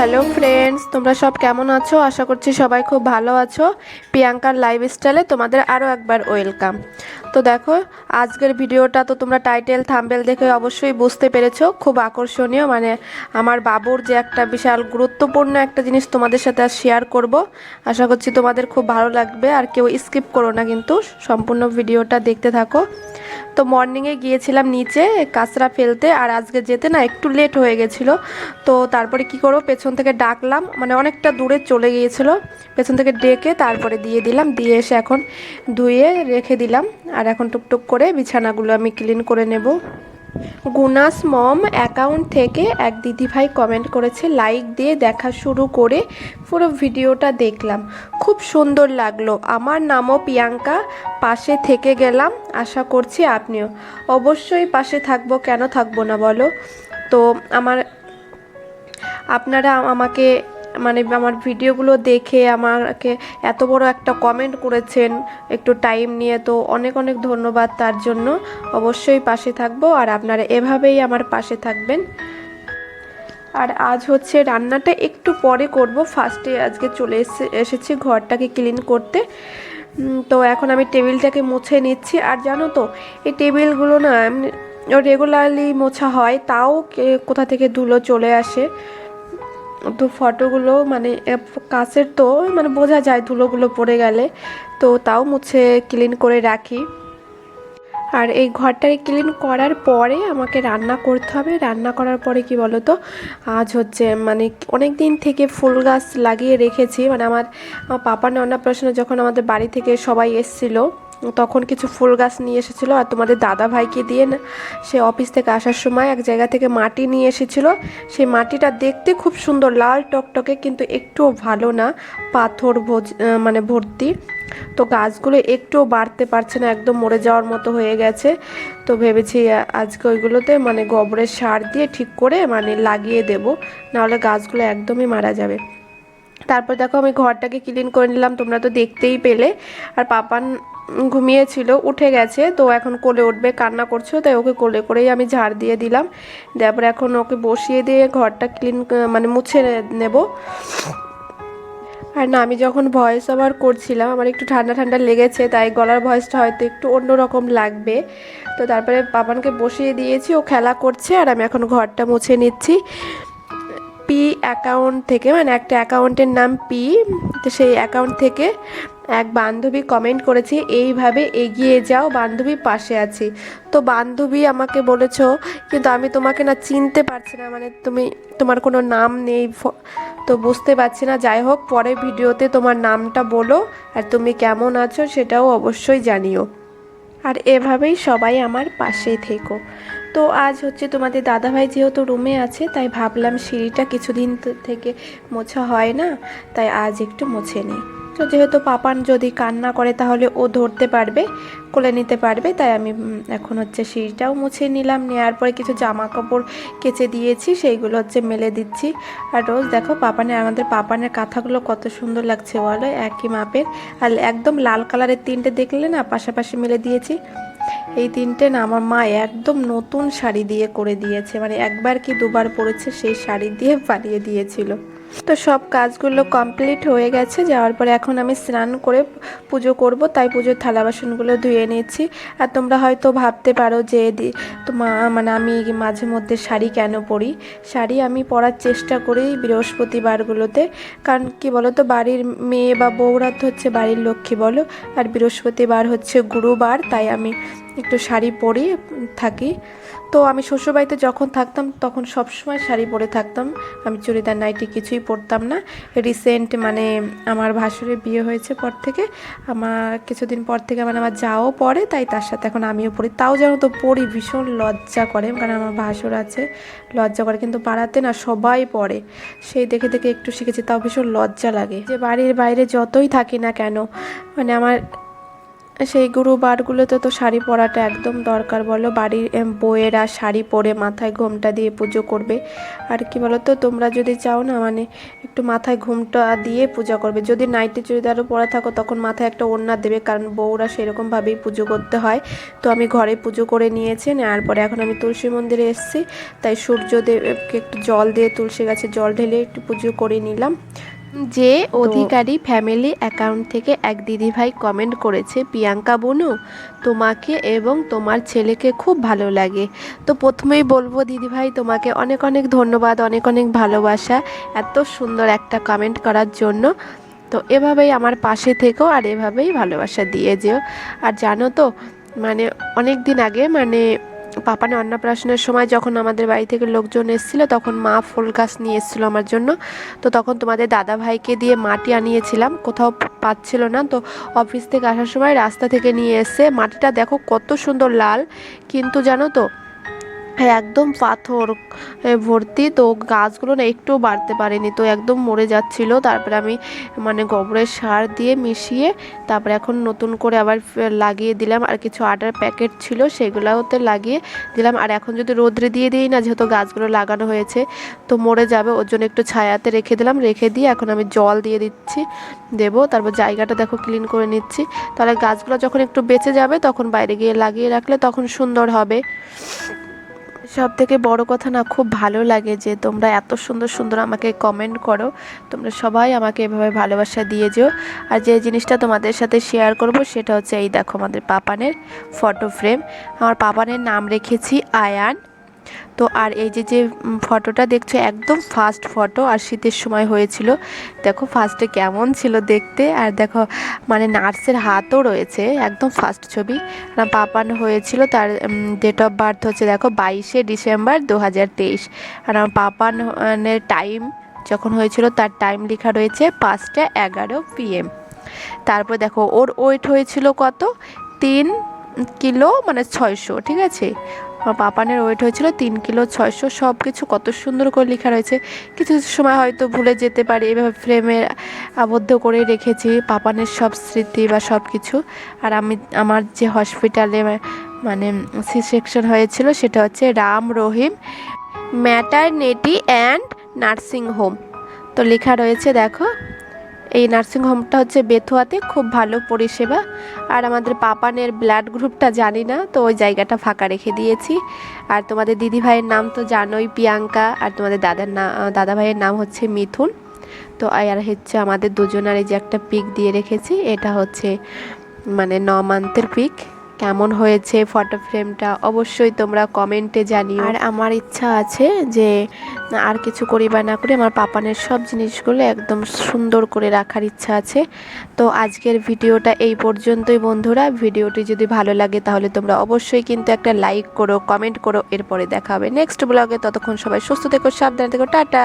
Hello friends তোমরা সব কেমন আছো? আশা করছি সবাই খুব ভালো আছো। প্রিয়াঙ্কার লাইফস্টাইলে তোমাদের আরও একবার ওয়েলকাম তো দেখো, আজকের ভিডিওটা তো তোমরা টাইটেল থাম্বেল দেখে অবশ্যই বুঝতে পেরেছ। খুব আকর্ষণীয় মানে আমার বাবুর যে একটা বিশাল গুরুত্বপূর্ণ একটা জিনিস তোমাদের সাথে আজ শেয়ার করব। আশা করছি তোমাদের খুব ভালো লাগবে। আর কেউ স্কিপ করো না কিন্তু, সম্পূর্ণ ভিডিওটা দেখতে থাকো। তো মর্নিংয়ে গিয়েছিলাম নিচে কাঁচরা ফেলতে, আর আজকে যেতে না একটু লেট হয়ে গেছিল। তো তারপরে কি করব? পেছন থেকে ডাকলাম মানে অনেকটা দূরে চলে গিয়েছিল। পেছন থেকে ডেকে তারপরে দিয়ে দিলাম, দিয়ে এসে এখন ধুয়ে রেখে দিলাম। আর এখন টুকটুক করে বিছানাগুলো আমি ক্লিন করে নেব। গুনাস মম অ্যাকাউন্ট থেকে এক দিদিভাই কমেন্ট করেছে লাইক দিয়ে দেখা শুরু করে পুরো ভিডিওটা দেখলাম। খুব সুন্দর লাগল। আমার নামও প্রিয়াঙ্কা, পাশে থেকে গেলাম। আশা করছি আপনিও। অবশ্যই পাশে থাকব, কেন থাকব না বলো? তো আমার, আপনারা আমাকে মানে আমার ভিডিওগুলো দেখে আমাকে এত বড় একটা কমেন্ট করেছেন একটু টাইম নিয়ে, তো অনেক অনেক ধন্যবাদ তার জন্য। অবশ্যই পাশে থাকব আর আপনারা এভাবেই আমার পাশে থাকবেন। আর আজ হচ্ছে রান্নাটা একটু পরে করব ফার্স্টে আজকে চলে এসে, এসেছি ঘরটাকে ক্লিন করতে। তো এখন আমি টেবিলটাকে মুছে নিচ্ছি। আর জানো তো, এই টেবিলগুলো না রেগুলারলি মোছা হয়, তাও কোথা থেকে ধুলো চলে আসে। তো ফটোগুলো মানে কাছের তো মানে বোঝা যায় ধুলোগুলো পড়ে গেলে। তো তাও মুছে ক্লিন করে রাখি। আর এই ঘরটাকে ক্লিন করার পরে আমাকে রান্না করতে হবে। রান্না করার পরে কি বলো তো আজ হচ্ছে মানে অনেক দিন থেকে ফুল গাছ লাগিয়ে রেখেছি। মানে আমার আমার পাপার প্রশ্ন যখন আমাদের বাড়ি থেকে সবাই এসেছিল তখন কিছু ফুল গাছ নিয়ে এসেছিল আর তোমাদের দাদা ভাইকে দিয়ে না, সে অফিস থেকে আসার সময় এক জায়গা থেকে মাটি নিয়ে এসেছিল। সেই মাটিটা দেখতে খুব সুন্দর, লাল টকটকে কিন্তু একটুও ভালো না পাথর ভোজ মানে ভর্তি। তো গাছগুলো একটুও বাড়তে পারছে না, একদম মরে যাওয়ার মতো হয়ে গেছে। তো ভেবেছি আজকে ওইগুলোতে মানে গোবরের সার দিয়ে ঠিক করে মানে লাগিয়ে দেব, নাহলে গাছগুলো একদমই মারা যাবে। তারপর দেখো আমি ঘরটাকে ক্লিন করে নিলাম, তোমরা তো দেখতেই পেলে। আর পাপান ঘুমিয়েছিল, উঠে গেছে, তো এখন কোলে উঠবে, কান্না করছ, তাই ওকে কোলে করেই আমি ঝাড় দিয়ে দিলাম। তারপর এখন ওকে বসিয়ে দিয়ে ঘরটা ক্লিন মানে মুছে নেব। আর না, আমি যখন ভয়েস ওভার করছিলাম, আমার একটু ঠান্ডা ঠান্ডা লেগেছে, তাই গলার ভয়েসটা হয়তো একটু অন্যরকম লাগবে। তো তারপরে পাপানকে বসিয়ে দিয়েছি, ও খেলা করছে, আর আমি এখন ঘরটা মুছে নিচ্ছি। পি অ্যাকাউন্ট থেকে মানে একটা অ্যাকাউন্টের নাম পি তো সেই অ্যাকাউন্ট থেকে এক বান্ধবী কমেন্ট করেছে, এইভাবে এগিয়ে যাও, বান্ধবী পাশে আছি। তো বান্ধবী আমাকে বলেছ, কিন্তু আমি তোমাকে না চিনতে পারছি না মানে তুমি, তোমার কোনো নাম নেই তো বুঝতে পারছি না। যাই হোক পরে ভিডিওতে তোমার নামটা বলো, আর তুমি কেমন আছো সেটাও অবশ্যই জানিও। আর এভাবেই সবাই আমার পাশে থেকো। তো আজ হচ্ছে তোমাদের দাদাভাই যেহেতু রুমে আছে, তাই ভাবলাম সিঁড়িটা কিছুদিন থেকে মোছা হয় না, তাই আজ একটু মুছে নিই। তো যেহেতু পাপান যদি কান্না করে তাহলে ও ধরতে পারবে, কোলে নিতে পারবে, তাই আমি এখন হচ্ছে সিঁড়িটাও মুছে নিলাম। নেওয়ার পরে কিছু জামা কাপড় কেচে দিয়েছি, সেইগুলো হচ্ছে মেলে দিচ্ছি। আর রোজ দেখো পাপানের, আমাদের পাপানের কাঁথাগুলো কত সুন্দর লাগছে বলো একই মাপের। আর একদম লাল কালারের তিনটে দেখলে না, পাশাপাশি মেলে দিয়েছি। এই তিনটে না আমার মা একদম নতুন শাড়ি দিয়ে করে দিয়েছে। মানে একবার কি দুবার পরেছে সেই শাড়ি দিয়ে বানিয়ে দিয়েছিল। তো সব কাজগুলো কমপ্লিট হয়ে গেছে, যাওয়ার পরে এখন আমি স্নান করে পুজো করব, তাই পুজোর থালা বাসনগুলো ধুয়ে নিচ্ছি। আর তোমরা হয়তো ভাবতে পারো যে তোমা মানে আমি মাঝে মধ্যে শাড়ি কেন পরি? শাড়ি আমি পরার চেষ্টা করি বৃহস্পতিবারগুলোতে। কারণ কি বলো তো বাড়ির মেয়ে বা বউরা তো হচ্ছে বাড়ির লক্ষ্মী বলো, আর বৃহস্পতিবার হচ্ছে গুরুবার, তাই আমি একটু শাড়ি পরি থাকি। তো আমি শ্বশুরবাড়িতে যখন থাকতাম, তখন সবসময় শাড়ি পরে থাকতাম। আমি চুড়িদার, নাইটি কিছুই পরতাম না। রিসেন্ট মানে আমার ভাসুরের বিয়ে হয়েছে পর থেকে। আমার কিছুদিন পর থেকে মানে আমার যাও পরে, তাই তার সাথে এখন আমিও পড়ি। তাও যেন তো পড়ি, ভীষণ লজ্জা করে। কারণ আমার ভাসুর আছে, লজ্জা করে। কিন্তু পাড়াতে না সবাই পড়ে। সেই দেখে দেখে একটু শিখেছি, তাও ভীষণ লজ্জা লাগে। যে বাড়ির বাইরে যতই থাকি না কেন মানে আমার সেই গুরুবারগুলোতে তো শাড়ি পরাটা একদম দরকার বলো। বাড়ির এম, বউয়েরা শাড়ি পরে মাথায় ঘোমটা দিয়ে পুজো করবে। আর কি বলো তো তোমরা যদি চাও না মানে একটু মাথায় ঘুমটা দিয়ে পূজা করবে। যদি নাইটি চুড়িদারও পরা থাকো তখন মাথায় একটা ওড়না দেবে কারণ বউরা সেরকমভাবেই পুজো করতে হয়। তো আমি ঘরে পুজো করে নিয়েছি নেওয়ার পরে এখন আমি তুলসী মন্দিরে এসেছি। তাই সূর্যদেবকে একটু জল দিয়ে তুলসী গাছে জল ঢেলে একটু পুজো করে নিলাম। যে অধিকারী ফ্যামিলি অ্যাকাউন্ট থেকে এক দিদিভাই কমেন্ট করেছে প্রিয়াঙ্কা বনু তোমাকে এবং তোমার ছেলেকে খুব ভালো লাগে। তো প্রথমেই বলব দিদিভাই তোমাকে অনেক অনেক ধন্যবাদ অনেক অনেক ভালোবাসা এত সুন্দর একটা কমেন্ট করার জন্য। তো এভাবেই আমার পাশে থেকো আর এভাবেই ভালোবাসা দিয়ে যেও। আর জানো তো মানে অনেক দিন আগে মানে পাপানে অন্নপ্রাশনের সময় যখন আমাদের বাড়ি থেকে লোকজন এসেছিল, তখন মা ফুল গাছ নিয়ে এসেছিল আমার জন্য। তো তখন তোমাদের দাদা ভাইকে দিয়ে মাটি আনিয়েছিলাম, কোথাও পাচ্ছিল না। তো অফিস থেকে আসার সময় রাস্তা থেকে নিয়ে এসে মাটিটা দেখো কত সুন্দর লাল। কিন্তু জানো তো একদম পাথর ভর্তি। তো গাছগুলো না একটু বাড়তে পারেনি। তো একদম মরে যাচ্ছিল। তারপরে আমি মানে গোবরের সার দিয়ে মিশিয়ে তারপরে এখন নতুন করে আবার লাগিয়ে দিলাম। আর কিছু আটার প্যাকেট ছিল, সেগুলোতে লাগিয়ে দিলাম। আর এখন যদি রোদ্রে দিয়ে দিই না, যেহেতু গাছগুলো লাগানো হয়েছে, তো মরে যাবে। ওর জন্য একটু ছায়াতে রেখে দিলাম। রেখে দিয়ে এখন আমি জল দিয়ে দিচ্ছি, দেবো। তারপর জায়গাটা দেখো ক্লিন করে নিচ্ছি। তাহলে গাছগুলো যখন একটু বেঁচে যাবে, তখন বাইরে গিয়ে লাগিয়ে রাখলে তখন সুন্দর হবে। সব থেকে বড় কথা না, খুব ভালো লাগে যে তোমরা এত সুন্দর সুন্দর আমাকে কমেন্ট করো। তোমরা সবাই আমাকে এভাবে ভালোবাসা দিয়ে যেও। আর যে জিনিসটা তোমাদের সাথে শেয়ার করব সেটা হচ্ছে এই দেখো আমাদের পাপানের ফটো ফ্রেম আমার পাপানের নাম রেখেছি আয়ান। তো আর এই যে যে ফটোটা দেখছ, একদম ফার্স্ট ফটো আর শীতের সময় হয়েছিল। দেখো ফার্স্টে কেমন ছিল দেখতে, আর দেখো মানে নার্সের হাতও রয়েছে, একদম ফার্স্ট ছবি। পাপান হয়েছিল তার ডেট অফ বার্থ হচ্ছে, দেখো, বাইশে ডিসেম্বর দু হাজার তেইশ। আর আমার পাপানের টাইম যখন হয়েছিল, তার টাইম লেখা রয়েছে পাঁচটা এগারো পিএম তারপর দেখো, ওর ওয়েট হয়েছিল কত? তিন কিলো মানে ছয়শো, ঠিক আছে? আমার পাপানের ওয়েট হয়েছিল তিন কিলো ছয়শো সব কিছু কত সুন্দর করে লেখা রয়েছে। কিছু কিছু সময় হয়তো ভুলে যেতে পারি, এভাবে ফ্রেমে আবদ্ধ করে রেখেছি পাপানের সব স্মৃতি বা সব কিছু আর আমি, আমার যে হসপিটালে মানে সি সেকশন হয়েছিল সেটা হচ্ছে Ram Rahim maternity and nursing home তো লেখা রয়েছে, দেখো এই নার্সিং হোমটা হচ্ছে বেথুয়াতে, খুব ভালো পরিষেবা। আর আমাদের পাপানের ব্লাড গ্রুপটা জানি না, তো ওই জায়গাটা ফাঁকা রেখে দিয়েছি। আর তোমাদের দিদি ভাইয়ের নাম তো জানোই, প্রিয়াঙ্কা, আর তোমাদের দাদার না দাদা ভাইয়ের নাম হচ্ছে মিথুন। তো আর হচ্ছে আমাদের দুজনার এই যে একটা পিক দিয়ে রেখেছি, এটা হচ্ছে মানে ন মান্থের পিক কেমন হয়েছে ফটো ফ্রেমটা অবশ্যই তোমরা কমেন্টে জানিও। আর আমার ইচ্ছা আছে যে আর কিছু করি বা না করি, আমার পাপানের সব জিনিসগুলো একদম সুন্দর করে রাখার ইচ্ছা আছে। তো আজকের ভিডিওটা এই পর্যন্তই বন্ধুরা। ভিডিওটি যদি ভালো লাগে তাহলে তোমরা অবশ্যই কিন্তু একটা লাইক করো কমেন্ট করো, এরপরে দেখা হবে নেক্সট ব্লগে ততক্ষণ সবাই সুস্থ থেকো, সাবধানে থেকো, টাটা!